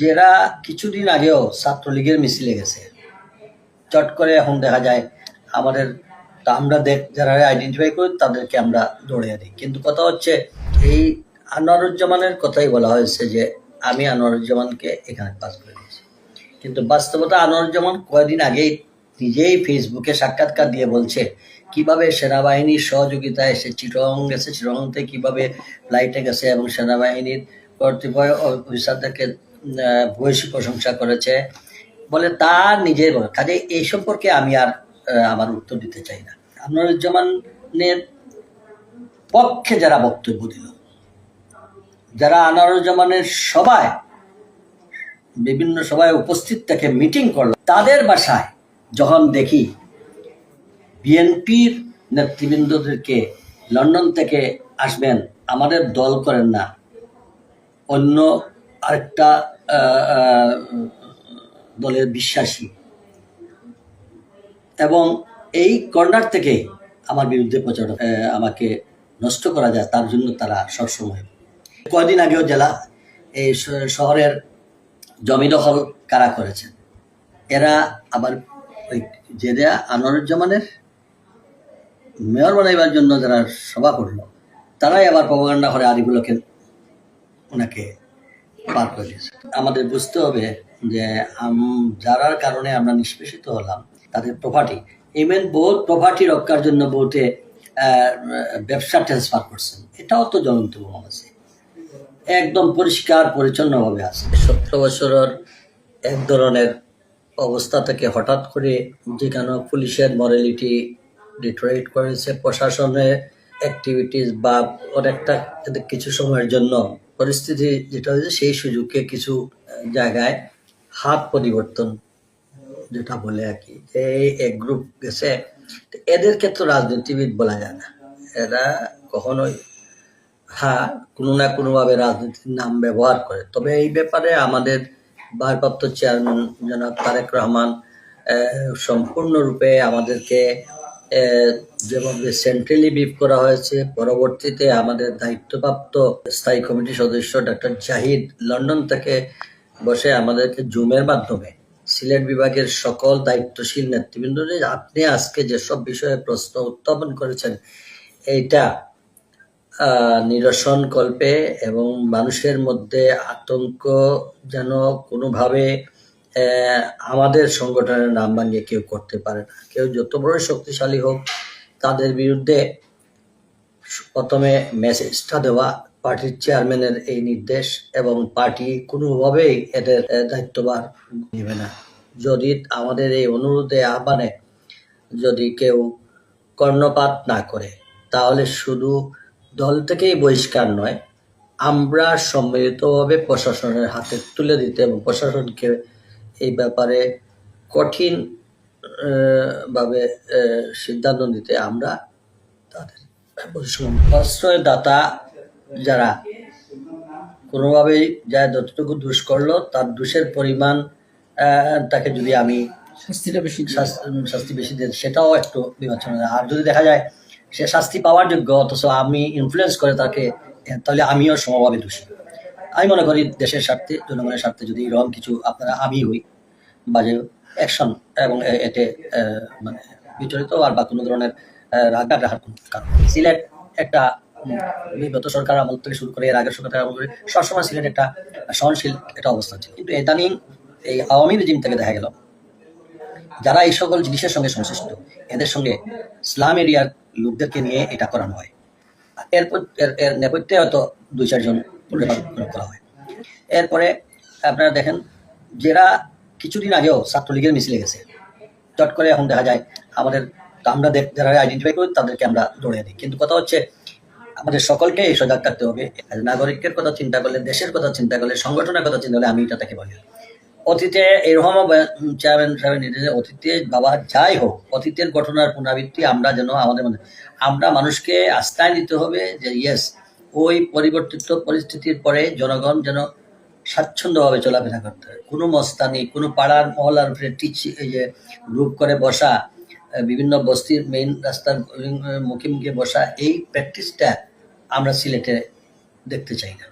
যারা কিছুদিন আগেও ছাত্রলীগের মিছিলে গেছে। চট করে এখন দেখা যায় আমাদের আমরা দেখ, যারা আইডেন্টিফাই করি তাদেরকে আমরা দৌড়িয়ে দিই। কিন্তু কথা হচ্ছে, এই আনোয়ারুজ্জামানের কথাই বলা হয়েছে যে, আমি আনোয়ারুজ্জামানকে এখানে পাস করে দিয়েছি। কিন্তু বাস্তবতা আনোয়ারুজ্জামান কয়েকদিন আগেই নিজেই ফেসবুকে সাক্ষাৎকার দিয়ে বলছে, কীভাবে সেনাবাহিনীর সহযোগিতায় সে চিটং গেছে চিটং থেকে কীভাবে ফ্লাইটে গেছে এবং সেনাবাহিনীর কর্তৃপক্ষ অফিসারদেরকে ভূয়সী প্রশংসা করেছে, বলে তার নিজের কাজে এই সম্পর্কে আমি আর আমার উত্তর দিতে চাই না। আনোয়ারুজ্জামানের পক্ষে যারা বক্তব্য দিল, যারা আনোয়ারুজ্জামানের সভায়, বিভিন্ন সভায় উপস্থিত থেকে মিটিং করল, তাদের বাসায় যখন দেখি বিএনপির নেতৃবৃন্দদেরকে লন্ডন থেকে আসবেন, আমাদের দল করেন না, অন্য আরেকটা দলের বিশ্বাসী। এবং এই কর্নার থেকে আমার বিরুদ্ধে প্রচার আমাকে নষ্ট করা যায়, তার জন্য তারা সবসময়। কয়দিন আগেও জেলা এই শহরের জমি দখল কারা করেছেন এরা আবার ওই যেটা আনোয়ারুজ্জামানের মেয়র বানাইবার জন্য যারা সভা করল, তারাই আবার প্রবাগান্ডা করে আরিফুলকে ওনাকে পার আমাদের বুঝতে হবে যে যারার কারণে আমরা নিষ্পেষিত হলাম, তাদের প্রপার্টি ইভেন বহুত প্রপার্টি রক্ষার জন্য বহুতে ব্যবসা ট্রান্সফার করছেন। এটাও তো জ্বলন্ত প্রমাণ আছে। একদম পরিষ্কার, পরিচ্ছন্নভাবে আছে। সতেরো বছরের এক ধরনের অবস্থা থেকে হঠাৎ করে যেখানে পুলিশের মরালিটি ডিটোরেট করেছে, প্রশাসনের অ্যাক্টিভিটিস বা অনেকটা কিছু সময়ের জন্য পরিস্থিতি যেটা হয়েছে, সেই সুযোগকে কিছু জায়গায় হাত পরিবর্তন, যেটা বলে আর কি এই এক গ্রুপ গেছে। তো এদেরকে তো রাজনীতিবিদ বলা যায় না। এরা কখনোই হ্যাঁ কোনো না কোনোভাবে রাজনীতির নাম ব্যবহার করে। তবে এই ব্যাপারে আমাদের ভারপ্রাপ্ত চেয়ারম্যান জনাব তারেক রহমান সম্পূর্ণরূপে আমাদেরকে যেভাবে সেন্ট্রালি বিপ করা হয়েছে, পরবর্তীতে আমাদের দায়িত্বপ্রাপ্ত স্থায়ী কমিটির সদস্য ডক্টর জাহিদ লন্ডন থেকে বসে আমাদেরকে জুমের মাধ্যমে সিলেট বিভাগের সকল দায়িত্বশীল নেতৃবৃন্দ আপনি আজকে যেসব বিষয়ে প্রশ্ন উত্থাপন করেছেন, এইটা নিরসন কল্পে এবং মানুষের মধ্যে আতঙ্ক যেন কোনোভাবে আমাদের সংগঠনের নাম ভাঙিয়ে কেউ করতে পারে না। কেউ যত বড় শক্তিশালী হোক তাদের বিরুদ্ধে প্রথমে মেসেজটা দেওয়া পার্টির চেয়ারম্যানের এই নির্দেশ এবং পার্টি কোনোভাবেই এদের আহ, দায়িত্বভার নেবে না। যদি আমাদের এই অনুরোধে আহ্বানে যদি কেউ কর্ণপাত না করে তাহলে শুধু দল থেকেই বহিষ্কার নয় আমরা সম্মিলিতভাবে প্রশাসনের হাতে তুলে দিতে এবং প্রশাসনকে এই ব্যাপারে কঠিন ভাবে সিদ্ধান্ত নিতে আমরা তাদের প্রশ্রয়দাতা যারা কোনোভাবেই যা যতটুকু দোষ করল তার দোষের পরিমাণ তাকে যদি আমি শাস্তিটা বেশি শাস- শাস্তি বেশি দেন সেটাও একটু বিবেচনা আর যদি দেখা যায় সে শাস্তি পাওয়ার যোগ্য অথচ আমি ইনফ্লুয়েন্স করে তাকে তাহলে আমিও সমভাবে দোষী। আমি মনে করি দেশের স্বার্থে জনগণের স্বার্থে যদি এরকম কিছু আপনারা আমি হই বাজে অ্যাকশন এবং এতে মানে বিচলিত আর বা কোনো ধরনের আহ, রাগ রাখার কোনো কারণ সিলেট একটা বিগত সরকার আমল থেকে শুরু করে এর আগের সরকার আমল করে সবসময় সিলেট একটা সহনশীল একটা অবস্থান ছিল। কিন্তু ইদানিং এই আওয়ামী রেজিম থেকে দেখা গেল যারা এই সকল জিনিসের সঙ্গে সংশ্লিষ্ট এদের সঙ্গে ইসলাম এরিয়ার লোকদেরকে নিয়ে এটা করানো হয়। এরপর এর- এর নেপথ্যে হয়তো দুই চারজন করা হয়। এরপরে আপনারা দেখেন, যারা কিছুদিন আগেও ছাত্রলীগের মিছিলে গেছে, চট করে এখন দেখা যায় আমাদের, আমরা যারা আইডেন্টিফাই করি তাদেরকে আমরা দৌড়িয়ে দিই কিন্তু কথা হচ্ছে, আমাদের সকলকে এই সজাগ থাকতে হবে। নাগরিকের কথা চিন্তা করলে, দেশের কথা চিন্তা করলে, সংগঠনের কথা চিন্তা করলে আমি এটা তাকে বলি। অতীতে এরকম চেয়ারম্যান সাহেবের নির্দেশে অতীতে বাবা যাই হোক, অতীতের ঘটনার পুনরাবৃত্তি আমরা যেন আমাদের মধ্যে আমরা মানুষকে আস্থায় নিতে হবে যে ইয়েস ওই পরিবর্তিত পরিস্থিতির পরে জনগণ যেন স্বাচ্ছন্দ্যভাবে চলাফেরা করতে হয়। কোনো মস্তানি, কোনো পাড়ার মহলার উপরে টিচ, এই যে গ্রুপ করে বসা বিভিন্ন বস্তির মেইন রাস্তার মুখে মুখে বসা, এই প্র্যাকটিসটা আমরা সিলেটে দেখতে চাই না।